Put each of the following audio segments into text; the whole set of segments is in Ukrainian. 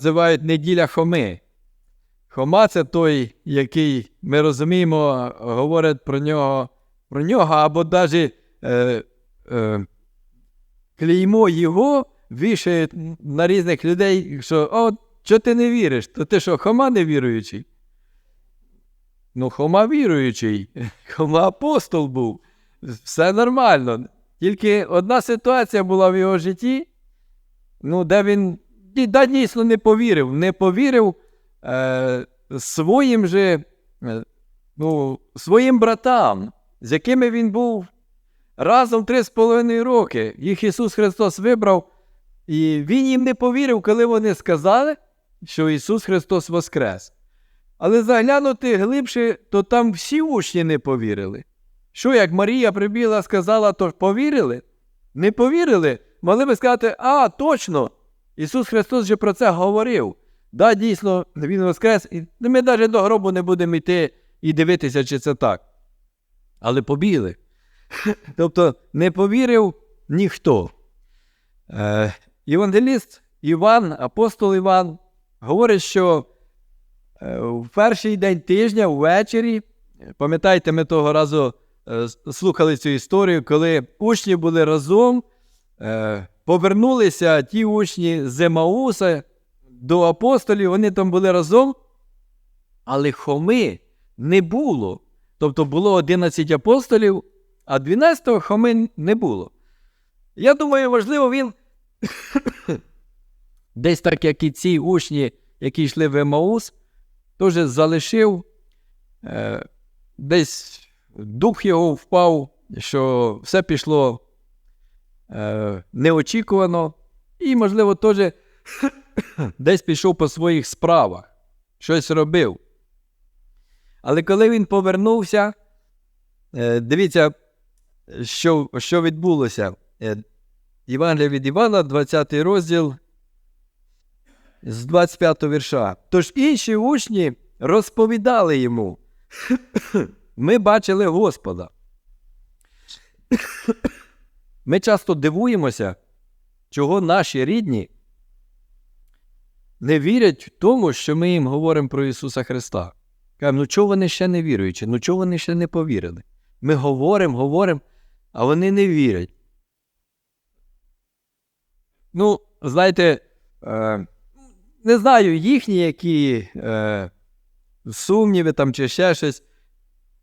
називають неділя Хоми. Хома це той, який ми розуміємо, говорять про нього, про нього або навіть е, е, клеймо його вішають на різних людей, що о, що ти не віриш? То ти що, Хома не віруючий? Ну, Хома віруючий, Хома апостол був. Все нормально. Тільки одна ситуація була в його житті, ну, де він да, дійсно не повірив. Не повірив е, своїм же, е, ну, своїм братам, з якими він був разом три з половиною роки. Їх Ісус Христос вибрав, і Він їм не повірив, коли вони сказали, що Ісус Христос Воскрес. Але заглянути глибше, то там всі учні не повірили. Що, як Марія прибігла, сказала, то повірили? Не повірили? Могли би сказати, а, точно, Ісус Христос же про це говорив. Да, дійсно, Він воскрес, і ми навіть до гробу не будемо йти і дивитися, чи це так. Але побігли. Тобто не повірив ніхто. Е, Євангеліст Іван, апостол Іван, говорить, що е, в перший день тижня ввечері, пам'ятаєте, ми того разу е, слухали цю історію, коли учні були разом, повернулися ті учні з Емауса до апостолів, вони там були разом, але Хоми не було. Тобто було 11 апостолів, а 12-го Хоми не було. Я думаю, можливо, він десь так, як і ці учні, які йшли в Емаус, теж залишив, е, десь дух його впав, що все пішло е, неочікувано, і, можливо, теж десь пішов по своїх справах, щось робив. Але коли він повернувся, е, дивіться, що, що відбулося. Е, Євангелія від Івана, 20 розділ з 25 вірша. Тож інші учні розповідали йому. Ми бачили Господа. Ми часто дивуємося, чого наші рідні не вірять в тому, що ми їм говоримо про Ісуса Христа. Кажемо, ну чого вони ще не віруючі, ну чого вони ще не повірили? Ми говоримо, говоримо, а вони не вірять. Ну, знаєте, е, не знаю, їхні які е, сумніви там чи ще щось.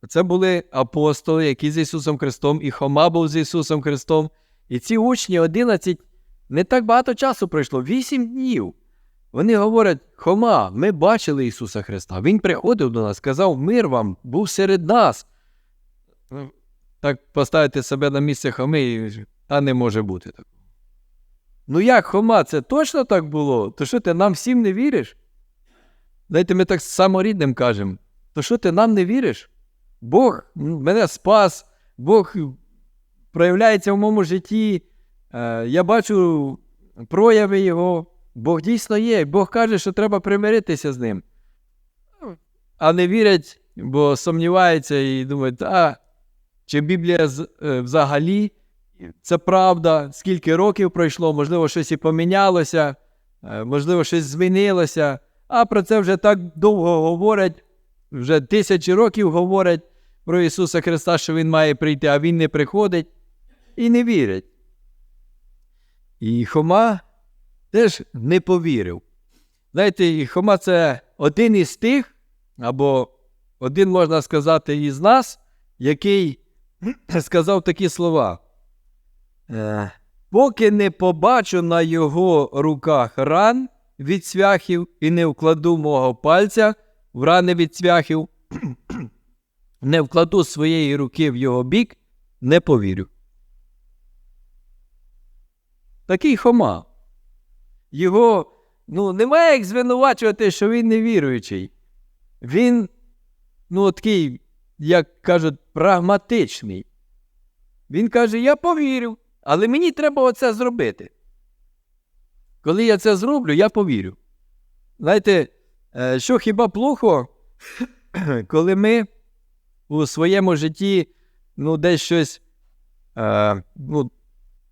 Це були апостоли, які з Ісусом Христом, і Хома був з Ісусом Христом. І ці учні 11 не так багато часу пройшло, 8 днів. Вони говорять: Хома, ми бачили Ісуса Христа. Він приходив до нас, сказав, мир вам, був серед нас. Ну, Так поставити себе на місце Хоми, і, не може бути так. Ну як, Хома, це точно так було? То що ти нам всім не віриш? Знаєте, ми так саморідним кажемо. То що ти нам не віриш? Бог мене спас, Бог проявляється в моєму житті. Е, я бачу прояви Його. Бог дійсно є. Бог каже, що треба примиритися з ним. А не вірять, бо сумніваються і думають, а чи Біблія е, взагалі це правда, скільки років пройшло, можливо, щось і помінялося, е, можливо, щось змінилося, а про це вже так довго говорять, вже тисячі років говорять про Ісуса Христа, що Він має прийти, а Він не приходить, і не вірять. І Хома теж не повірив. Знаєте, Хома це один із тих, або один, можна сказати, із нас, який сказав такі слова. Е, Поки не побачу на його руках ран від цвяхів і не вкладу мого пальця в рани від цвяхів, не вкладу своєї руки в його бік, не повірю. Такий Хома. Його ну, немає як звинувачувати, що він невіруючий. Він, ну, такий, як кажуть, прагматичний. Він каже: Я повірю, але мені треба оце зробити. Коли я це зроблю, я повірю. Знаєте, що хіба плохо, коли ми у своєму житті ну, десь щось е, ну,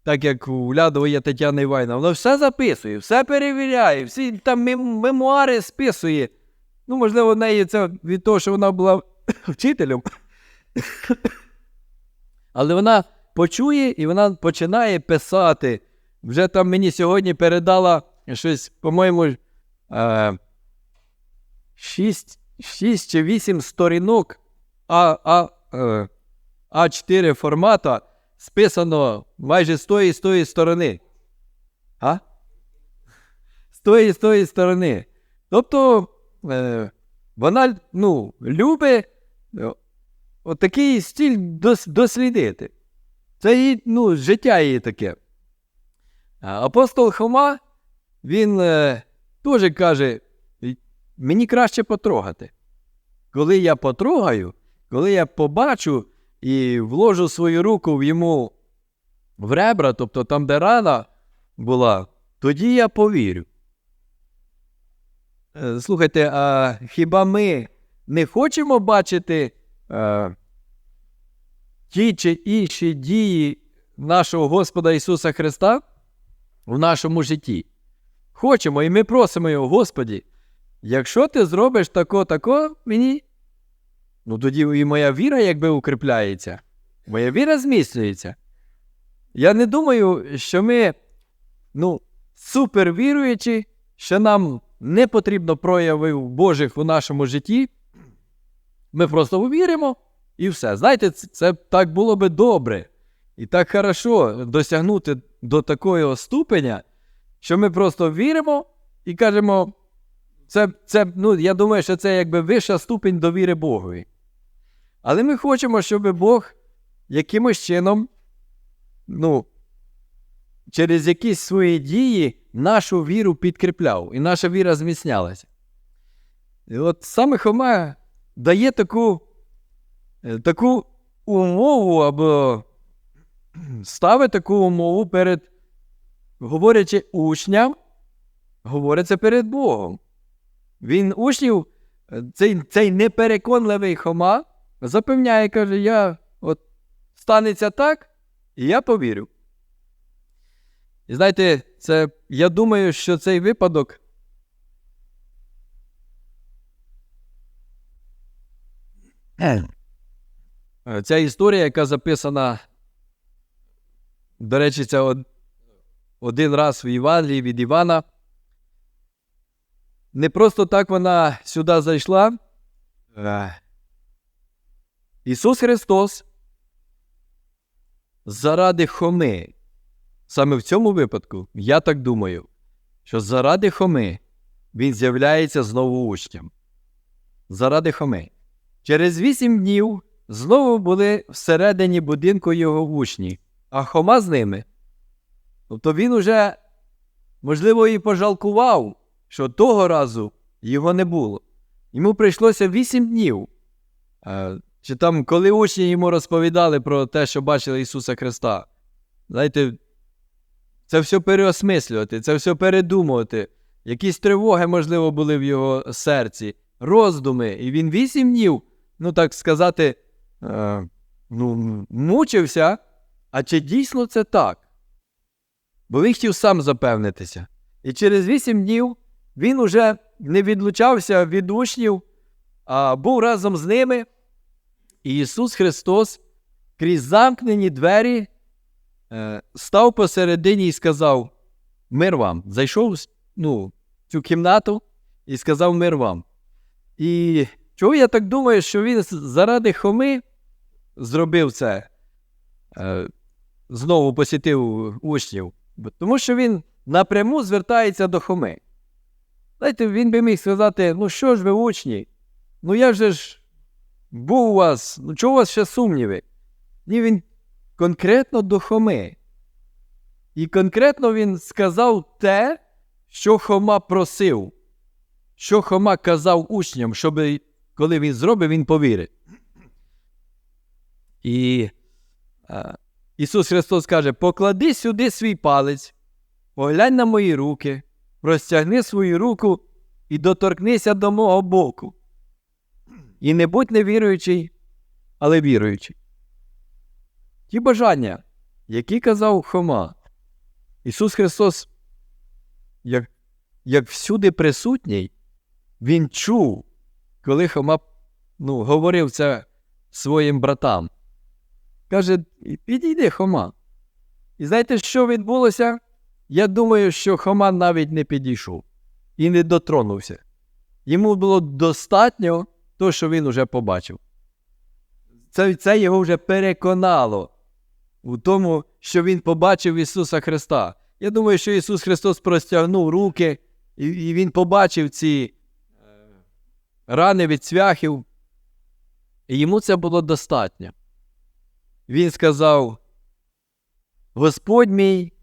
так як у Лядова Тетяна Іванівна, вона все записує, все перевіряє, всі там мемуари списує. Ну, можливо, в неї це від того, що вона була вчителем. Але вона почує і вона починає писати. Вже там мені сьогодні передала щось, по-моєму, е, 6, 6 чи 8 сторінок А, А, е, А4 формата списано майже з тої з тої сторони. А? З тої з тої сторони. Тобто е, вона ну, любить е, отакий стиль дос, дослідити. Це її, ну, життя її таке. Апостол Хома, він е, теж каже: мені краще потрогати. Коли я потрогаю, коли я побачу і вложу свою руку в йому в ребра, тобто там, де рана була, тоді я повірю. Е, Слухайте, а хіба ми не хочемо бачити е, ті чи інші дії нашого Господа Ісуса Христа в нашому житті? Хочемо, і ми просимо його, Господі, якщо ти зробиш тако, тако мені, ну тоді і моя віра якби укріпляється, моя віра зміцнюється. Я не думаю, що ми, ну, супер віруючі, що нам не потрібно проявів Божих у нашому житті. Ми просто віримо і все. Знаєте, це, це так було би добре. І так хорошо досягнути до такого ступеня, що ми просто віримо і кажемо, це, це, ну, я думаю, що це якби вища ступінь довіри Богові. Але ми хочемо, щоб Бог якимось чином, ну, через якісь свої дії нашу віру підкріпляв, і наша віра зміцнялася. І от саме Хома дає таку, е, таку умову або ставить таку умову перед, говорячи учням, говориться перед Богом. Він учнів, е, цей, цей непереконливий Хома, запевняє, каже, я от станеться так, і я повірю. І знаєте, це, я думаю, що цей випадок. Е, Ця історія, яка записана, до речі, це один раз в Євангелії від Івана. Не просто так вона сюди зайшла. Е, Ісус Христос заради Хоми. Саме в цьому випадку, я так думаю, що заради Хоми він з'являється знову учням. Заради Хоми. Через вісім днів знову були всередині будинку його учні, а Хома з ними. Тобто він уже, можливо, і пожалкував, що того разу його не було. Йому прийшлося вісім днів. Е, Чи там, коли учні йому розповідали про те, що бачили Ісуса Христа, знаєте, це все переосмислювати, це все передумувати. Якісь тривоги, можливо, були в його серці, роздуми. І він вісім днів, ну так сказати, е, ну, мучився. А чи дійсно це так? Бо він хотів сам запевнитися. І через вісім днів він уже не відлучався від учнів, а був разом з ними. І Ісус Христос крізь замкнені двері е, став посередині і сказав: Мир вам. Зайшов ну, в цю кімнату і сказав мир вам. І чого я так думаю, що він заради Хоми зробив це, е, знову посітив учнів? Тому що він напряму звертається до Хоми. Знаєте, він би міг сказати: ну що ж ви, учні? Ну я вже ж був у вас, ну чого у вас ще сумніви? Ні, він конкретно до Хоми. І конкретно він сказав те, що Хома просив, що Хома казав учням, щоб коли він зробить, він повірить. І е, Ісус Христос каже: поклади сюди свій палець, поглянь на мої руки, простягни свою руку і доторкнися до мого боку. І не будь невіруючий, але віруючий. Ті бажання, які казав Хома. Ісус Христос, як, як всюди присутній, Він чув, коли Хома ну, говорив це своїм братам. Каже, підійди, Хома. І знаєте, що відбулося? Я думаю, що Хома навіть не підійшов і не дотронувся. Йому було достатньо того, що він уже побачив. Це, це його вже переконало у тому, що він побачив Ісуса Христа. Я думаю, що Ісус Христос простягнув руки, і, і Він побачив ці е, рани від цвяхів, і йому це було достатньо. Він сказав: Господь мій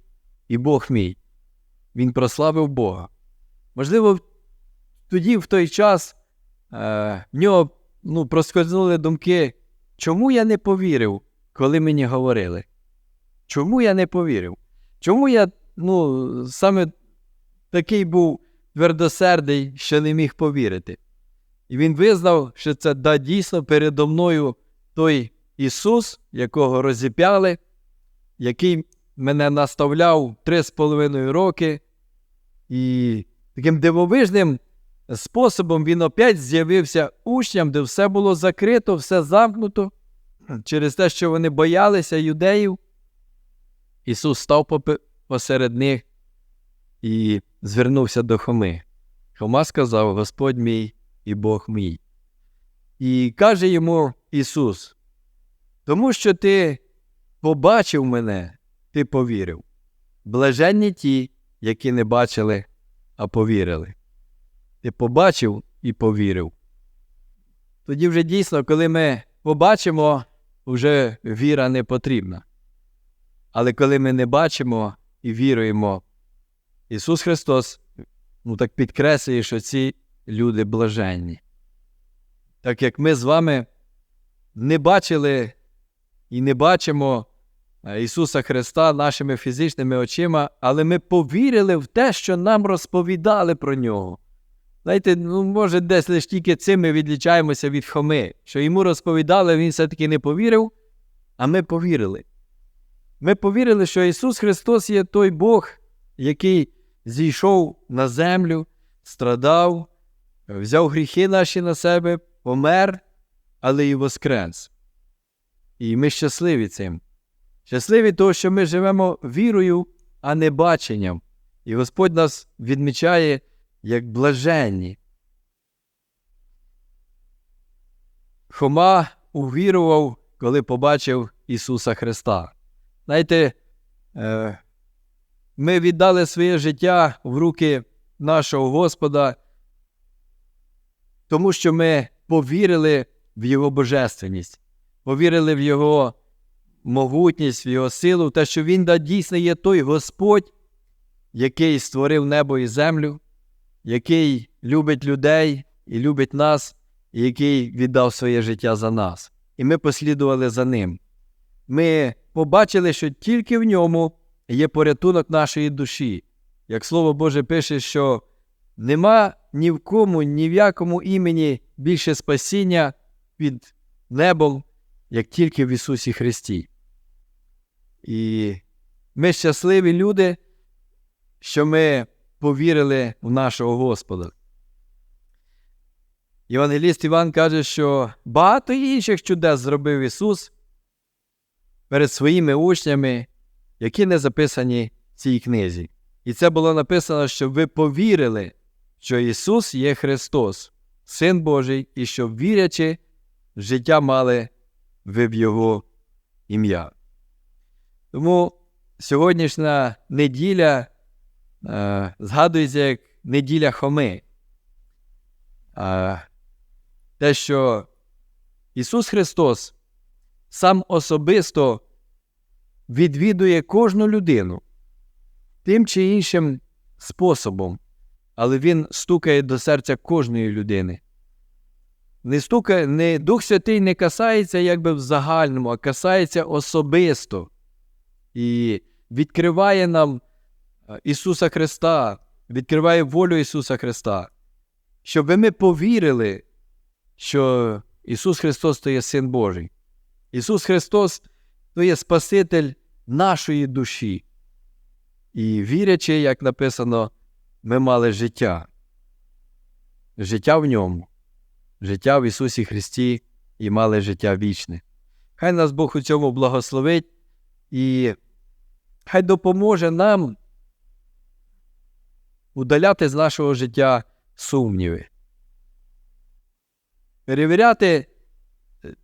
і Бог мій. Він прославив Бога. Можливо, тоді, в той час, е, в нього ну, проскользнули думки, чому я не повірив, коли мені говорили? Чому я не повірив? Чому я ну, саме такий був твердосердий, що не міг повірити? І він визнав, що це да, дійсно передо мною той Ісус, якого розіп'яли, який мене наставляв три з половиною роки, і таким дивовижним способом він опять з'явився учням, де все було закрито, все замкнуто, через те, що вони боялися юдеїв. Ісус став посеред них і звернувся до Хоми. Хома сказав: Господь мій і Бог мій. І каже йому Ісус: Тому що ти побачив мене, ти повірив. Блаженні ті, які не бачили, а повірили. Ти побачив і повірив. Тоді вже дійсно, коли ми побачимо, вже віра не потрібна. Але коли ми не бачимо і віруємо, Ісус Христос ну, так підкреслює, що ці люди блаженні. Так як ми з вами не бачили і не бачимо Ісуса Христа нашими фізичними очима, але ми повірили в те, що нам розповідали про нього. Знаєте, ну, може, десь лише тільки цим ми відлічаємося від Хоми, що йому розповідали, він все-таки не повірив, а ми повірили. Ми повірили, що Ісус Христос є той Бог, який зійшов на землю, страдав, взяв гріхи наші на себе, помер, але і воскрес. І ми щасливі цим. Щасливі того, що ми живемо вірою, а не баченням. І Господь нас відмічає як блаженні. Хома увірував, коли побачив Ісуса Христа. Знаєте, е, ми віддали своє життя в руки нашого Господа, тому що ми повірили в Його божественність, повірили в Його могутність, в Його силу, те, що Він да, дійсно є той Господь, який створив небо і землю, який любить людей і любить нас, і який віддав своє життя за нас. І ми послідували за ним. Ми побачили, що тільки в ньому є порятунок нашої душі. Як Слово Боже пише, що нема ні в кому, ні в якому імені більше спасіння під небом, як тільки в Ісусі Христі. І ми щасливі люди, що ми повірили в нашого Господа. Євангеліст Іван каже, що багато інших чудес зробив Ісус перед своїми учнями, які не записані в цій книзі. І це було написано, щоб ви повірили, що Ісус є Христос, Син Божий, і щоб вірячи, життя мали ви в Його ім'я. Тому сьогоднішня неділя е, згадується як неділя Хоми. Е, те, що Ісус Христос сам особисто відвідує кожну людину тим чи іншим способом, але Він стукає до серця кожної людини. Не стукає, не, Дух Святий не касається якби в загальному, а касається особисто і відкриває нам е, Ісуса Христа, відкриває волю Ісуса Христа, щоб ми повірили, що Ісус Христос то є Син Божий. Ісус Христос то є Спаситель нашої душі. І вірячи, як написано, ми мали життя. Життя в ньому, життя в Ісусі Христі і мали життя вічне. Хай нас Бог у цьому благословить і хай допоможе нам удаляти з нашого життя сумніви. Перевіряти е,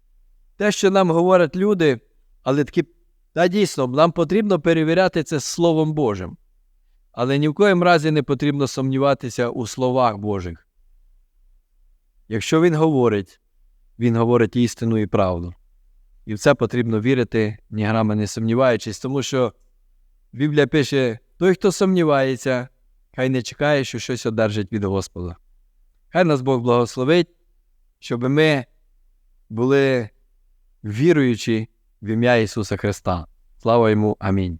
те, що нам говорять люди, але таки, та дійсно, нам потрібно перевіряти це Словом Божим. Але ні в коїм разі не потрібно сумніватися у словах Божих. Якщо Він говорить, Він говорить істину і правду. І в це потрібно вірити, ні грами не сумніваючись, тому що Біблія пише: той, хто сумнівається, хай не чекає, що щось одержить від Господа. Хай нас Бог благословить, щоб ми були віруючі в ім'я Ісуса Христа. Слава йому. Амінь.